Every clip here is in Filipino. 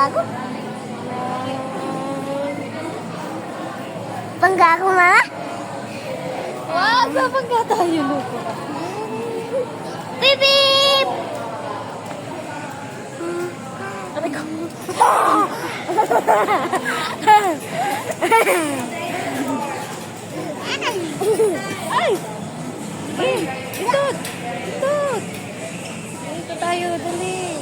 Gago. Panggago, mama? Wag, babangga tayo. Beep, beep! Aray ko. Ay! Eh, itot! Itot! Dito tayo, dali.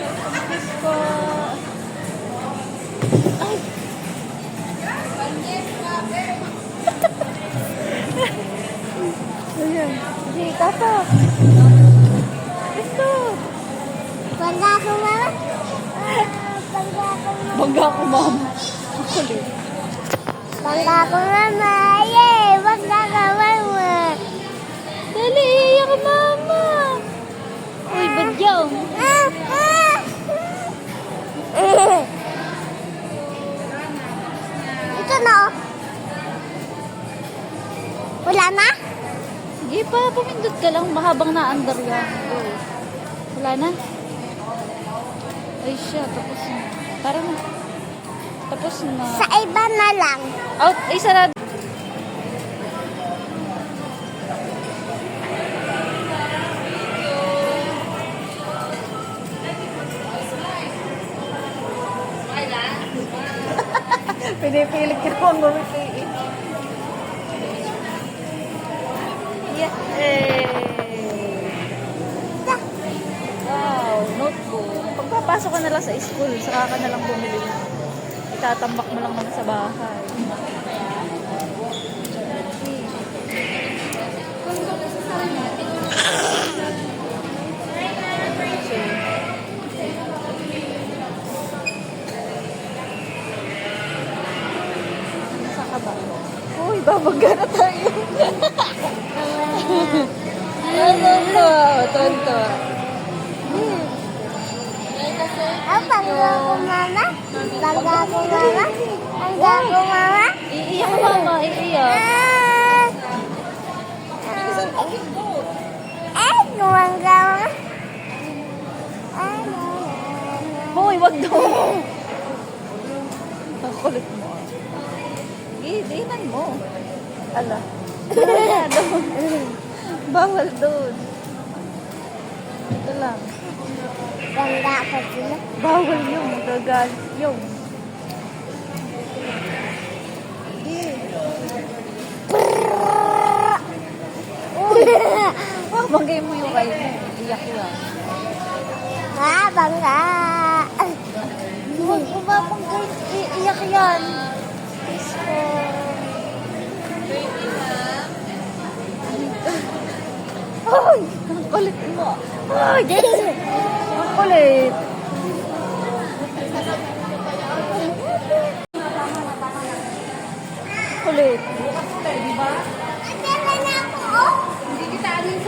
Diyos ko. Ay! Ayan. Hindi, tata. Itot! Panggago, mama? Ah, Panggago, mama. Bangga ko, ma'am. Kulit. Panggago, mama. Yay! Ka lang. Mahabang naandar yan. Wala na. Ay siya, tapos na. Tara na. Tapos na. Sa iba na lang. Out, ay sarado. Pinipilit ka naman gumiti. Pagpapasok ka na lang sa school, saka ka na lang bumili. Itatambak mo lang muna sa bahay. Ba? Uy, babagga na tayo. Tonto, tonto. Ah, panggago, mama. Panggago, mama. Mama. Iiyak mama, iiyak. Ah. Eh, gumangga, mama. Ah, no, no, no. Hoy, wag daw. Ang kulit mo. Gidinan mo. Ala. Bawal doon. Ito lang. Ganda pa sila. Bawal yung gagal. Yung. Oh, bagay mo yung kayo mo. Iyak yan. Ah, bangga. Huwag umapang kayo. Iiyak yan. Diyos ko. Ay! Ang kulit mo. Ay! Ang ako, oh.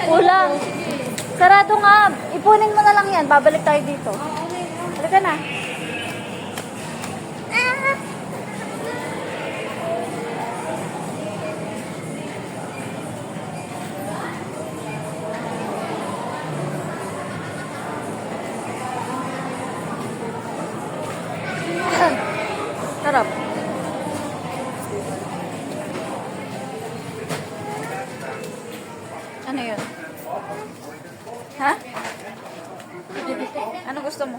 Kulang. Sarado nga. Ipunin mo na lang yan. Babalik tayo dito. Halika na. Gusto mo?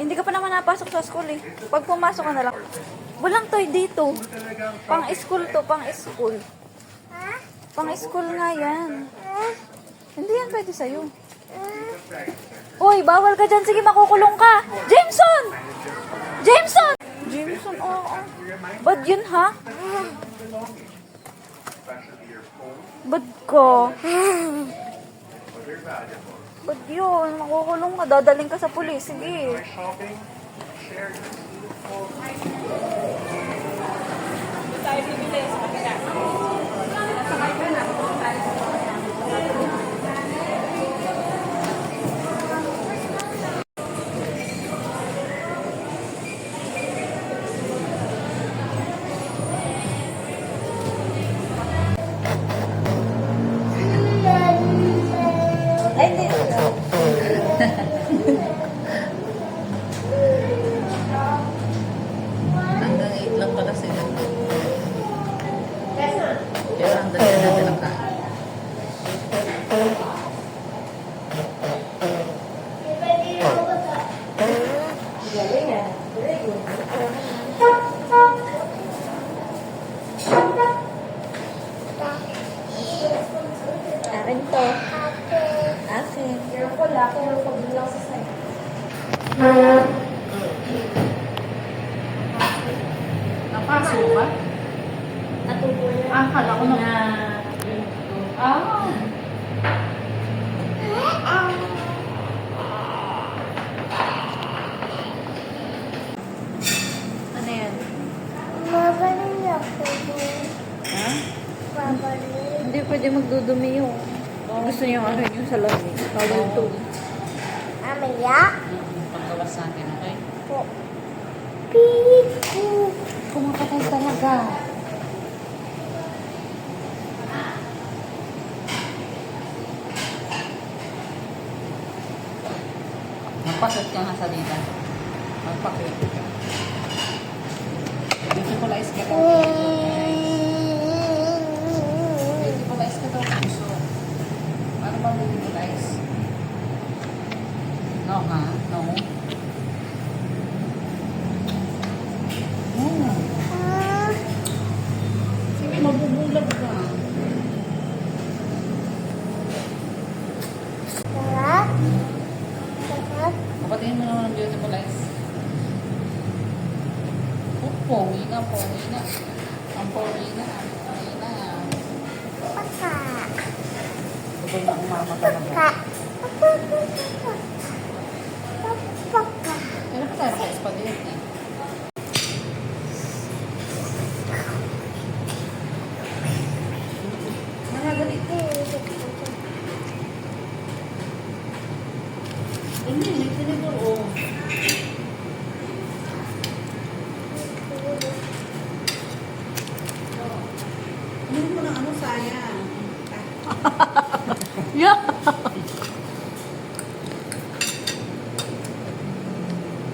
Hindi ka pa naman napasok sa school eh. Pag pumasok ka na lang. Walang toy dito. Pang school to, pang school. Pang school nga yan. Hindi yan pwede sa'yo. Uy, bawal ka dyan. Sige, makukulong ka. Jameson! Jameson! Jameson, oo. Bad yun, ha? Bad ka. Ba't yun? Makukulong ka. Dadaling ka sa pulis. Sige. Shopping, share Napaso ba? Natubo na. Ah, kala ko na. Ah. Ano yan? Mabalin ako doon. Ha? Mabalin. Hindi pwede magdudumi yung gusto niyo ano yung sa lamig. Bawal to. Amaya sa akin, okay? po. Piku. Kumapatay talaga. Magpakit ka nga sa dita. Magpakit. Visualize ka daw. Visualize ka daw puso. Paano ba visualize? No, ha? No. Sige, mabubulag ka. sarap. Sarap. Kapatingin mo naman ang beautiful eyes. Oh, pogi na, pogi na. Ang pogi na, ang pogi na. Paka. Gusto na umama talaga. Paka. Paka. Kailan pa tayo sa spaghetti? Mahagalit ka. Hindi, may tinibor, oh. Ano mo na ano, sayang. Yeah.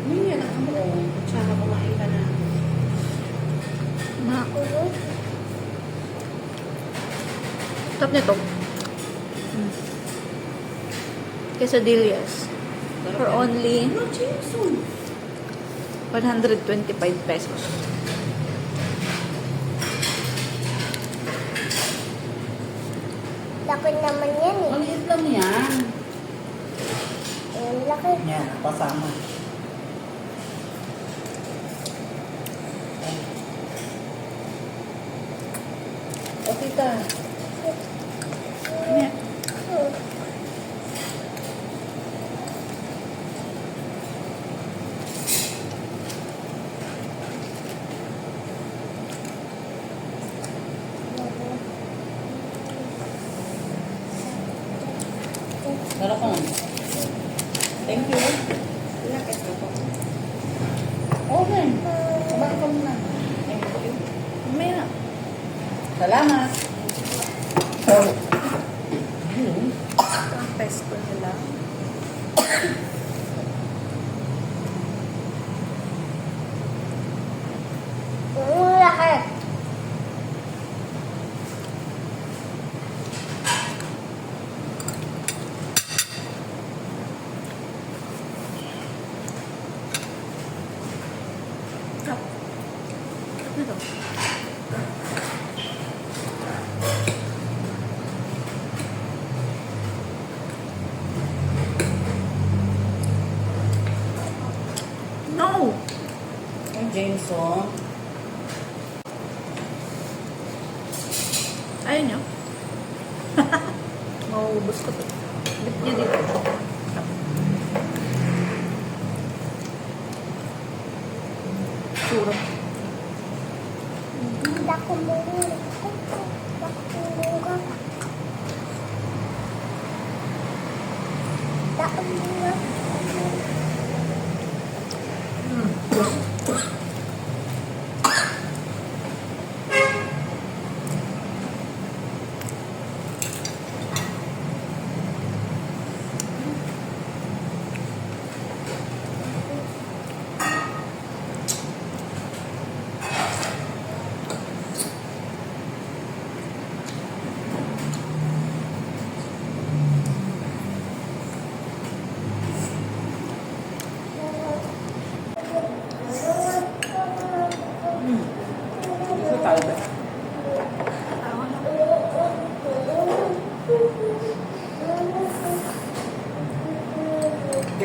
Hindi mo, oh. Tsaka kumain ka na. Na. Top nito. Mm. Quesadillas. For only Ano, Jameson? 125 pesos. Laki naman yan eh. Maliit lang yan. Ang laki. Yan, pasama. O, tita. Ka po. Okay. Kumain ka muna. Thank you. Salamat. Ang pesto nila. Jameson. Ayaw niyo? Mauubos ko to. Bit niya dito.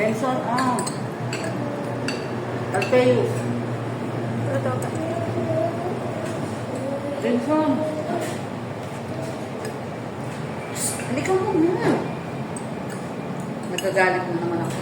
Benson, ah. Alpeus. Benson. Hindi ka muna. Nagagalit na naman ako.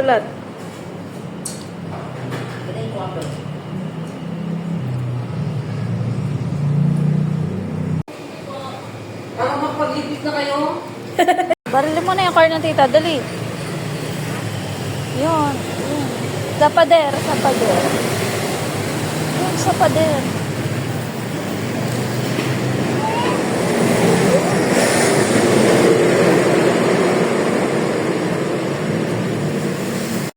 Kalat. Para magpag-ibig na kayo. Barilin mo na yung car ng tita. Dali. Yun. Yun. Sa pader. Sa pader. Yun, sa pader.